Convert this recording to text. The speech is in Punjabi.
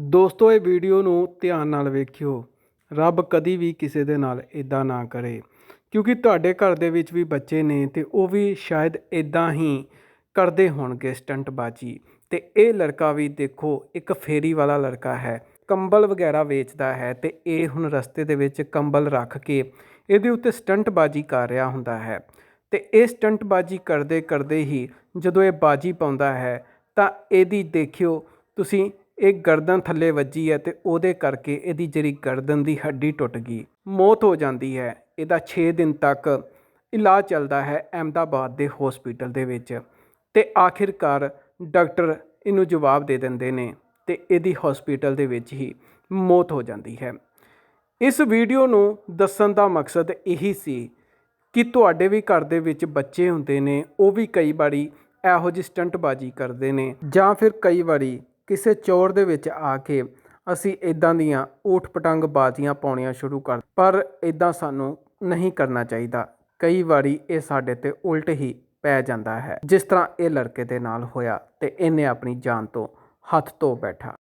ਦੋਸਤੋ, ਇਹ ਵੀਡੀਓ ਨੂੰ ਧਿਆਨ ਨਾਲ ਵੇਖਿਓ। ਰੱਬ ਕਦੀ ਵੀ ਕਿਸੇ ਦੇ ਨਾਲ ਇਦਾਂ ਨਾ ਕਰੇ। ਕਿਉਂਕਿ ਤੁਹਾਡੇ ਘਰ ਦੇ ਵਿੱਚ ਵੀ ਬੱਚੇ ਨੇ ਤੇ ਉਹ ਵੀ ਸ਼ਾਇਦ ਇਦਾਂ ਹੀ ਕਰਦੇ ਹੋਣਗੇ ਸਟੰਟਬਾਜੀ। ਤੇ ਇਹ ਲੜਕਾ ਵੀ ਦੇਖੋ, ਇੱਕ ਫੇਰੀ ਵਾਲਾ ਲੜਕਾ ਹੈ। ਕੰਬਲ ਵਗੈਰਾ ਵੇਚਦਾ ਹੈ ਤੇ ਇਹ ਹੁਣ ਰਸਤੇ ਦੇ ਵਿੱਚ ਕੰਬਲ ਰੱਖ ਕੇ ਇਹਦੇ ਉੱਤੇ ਸਟੰਟਬਾਜੀ ਕਰ ਰਿਹਾ ਹੁੰਦਾ ਹੈ। ਤੇ ਇਹ ਸਟੰਟਬਾਜੀ ਕਰਦੇ ਕਰਦੇ ਹੀ ਜਦੋਂ ਇਹ ਬਾਜੀ ਪਾਉਂਦਾ ਹੈ, ਤਾਂ ਇਹਦੀ ਦੇਖਿਓ, ਤੁਸੀਂ ਇਹ ਗਰਦਨ ਥੱਲੇ ਵੱਜੀ ਹੈ ਤੇ ਉਹਦੇ ਕਰਕੇ ਇਹਦੀ ਜਿਹੜੀ ਗਰਦਨ ਦੀ ਹੱਡੀ ਟੁੱਟ ਗਈ। ਮੌਤ ਹੋ ਜਾਂਦੀ ਹੈ। ਇਹਦਾ 6 ਦਿਨ ਤੱਕ ਇਲਾਜ ਚੱਲਦਾ ਹੈ ਅਹਿਮਦਾਬਾਦ ਦੇ ਹਸਪੀਟਲ ਦੇ ਵਿੱਚ ਤੇ ਆਖਿਰਕਾਰ ਡਾਕਟਰ ਇਹਨੂੰ ਜਵਾਬ ਦੇ ਦਿੰਦੇ ਨੇ ਤੇ ਇਹਦੀ ਹਸਪੀਟਲ ਦੇ ਵਿੱਚ ਹੀ ਮੌਤ ਹੋ ਜਾਂਦੀ ਹੈ। ਇਸ ਵੀਡੀਓ ਨੂੰ ਦੱਸਣ ਦਾ ਮਕਸਦ ਇਹੀ ਸੀ ਕਿ ਤੁਹਾਡੇ ਵੀ ਘਰ ਦੇ ਵਿੱਚ ਬੱਚੇ ਹੁੰਦੇ ਨੇ, ਉਹ ਵੀ ਕਈ ਵਾਰੀ ਇਹੋ ਜਿਹੀ ਸਟੰਟਬਾਜੀ ਕਰਦੇ ਨੇ ਜਾਂ ਫਿਰ ਕਈ ਵਾਰੀ ਕਿਸੇ ਚੌਰ ਦੇ ਵਿੱਚ ਆ ਕੇ ਅਸੀਂ ਇਦਾਂ ਦੀਆਂ ਊਠ ਪਟੰਗ ਬਾਜ਼ੀਆਂ ਪਾਉਣੀਆਂ ਸ਼ੁਰੂ ਕਰ ਪਰ ਇਦਾਂ ਸਾਨੂੰ ਨਹੀਂ ਕਰਨਾ ਚਾਹੀਦਾ। ਕਈ ਵਾਰੀ ਇਹ ਸਾਡੇ ਤੇ ਉਲਟ ਹੀ ਪੈ ਜਾਂਦਾ ਹੈ। ਜਿਸ ਤਰ੍ਹਾਂ ਇਹ ਲੜਕੇ ਦੇ ਨਾਲ ਹੋਇਆ ਤੇ ਇਹਨੇ ਆਪਣੀ ਜਾਨ ਤੋਂ ਹੱਥ ਧੋ ਬੈਠਾ।